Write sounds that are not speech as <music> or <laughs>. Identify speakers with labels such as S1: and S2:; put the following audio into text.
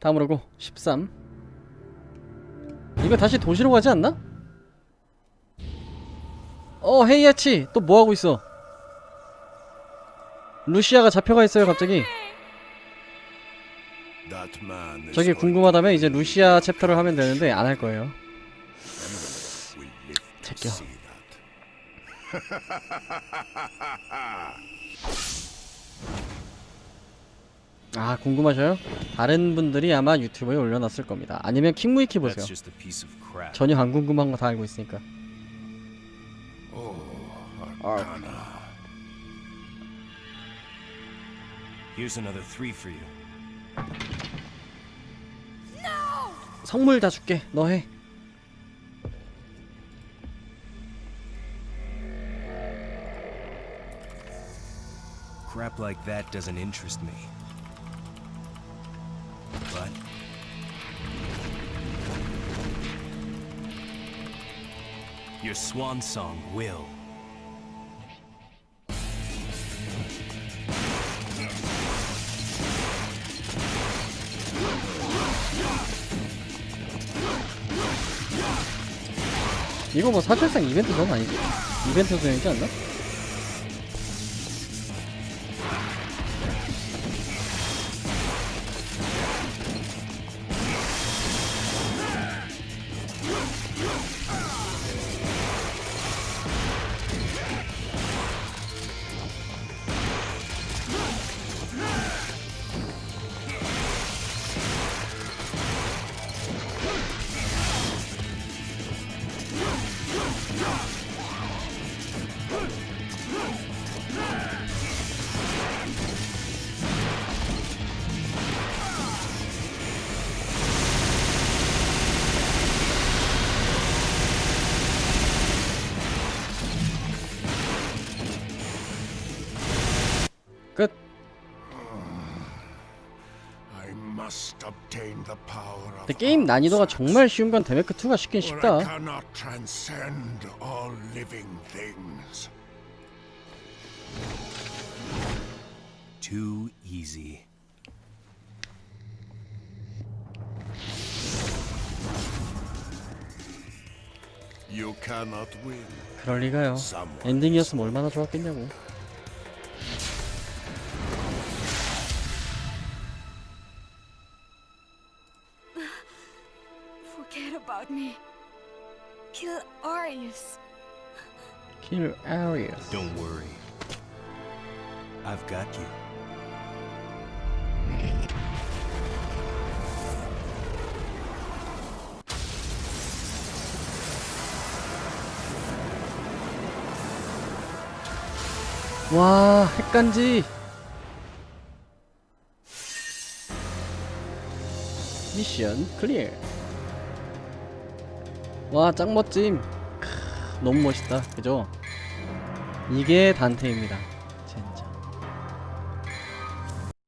S1: 다음으로 고 13. 이거 다시 도시로 가지 않나? 어 헤이아치 또 뭐하고 있어 루시아가 잡혀가 있어요 갑자기
S2: going
S1: 궁금하다면 이제 루시아 챕터를 하면 되는데 안 할 거예요 제껴. <laughs>
S2: see that.
S1: 아 궁금하셔요? 다른 분들이 아마 유튜브에 올려놨을 겁니다 아니면 킹무이키 보세요. 전혀 안 궁금한 거 다 알고 있으니까
S2: Oh,
S1: 아.
S2: Arcana.
S3: Here's another three for you.
S1: 선물 다 줄게 너 해
S3: Crap like that doesn't interest me. Your swan song will.
S1: 이거 뭐 사실상 이벤트 전 아니지 이벤트 전이지 않나? 끝
S2: I must obtain the power of
S1: 근데 게임 난이도가 정말 쉬운 건 데메크 2가 쉽긴
S2: or I
S1: 쉽다
S2: cannot transcend all living things.
S3: Too easy.
S2: You cannot win.
S1: 그럴 리가요 엔딩이었으면 얼마나 좋았겠냐고
S4: about me. Kill Arius.
S1: 킬 아리아스
S3: Don't worry. I've got you.
S1: 와 핵간지 미션 클리어 와 짱 멋짐. 크, 너무 멋있다. 그죠? 이게 단테입니다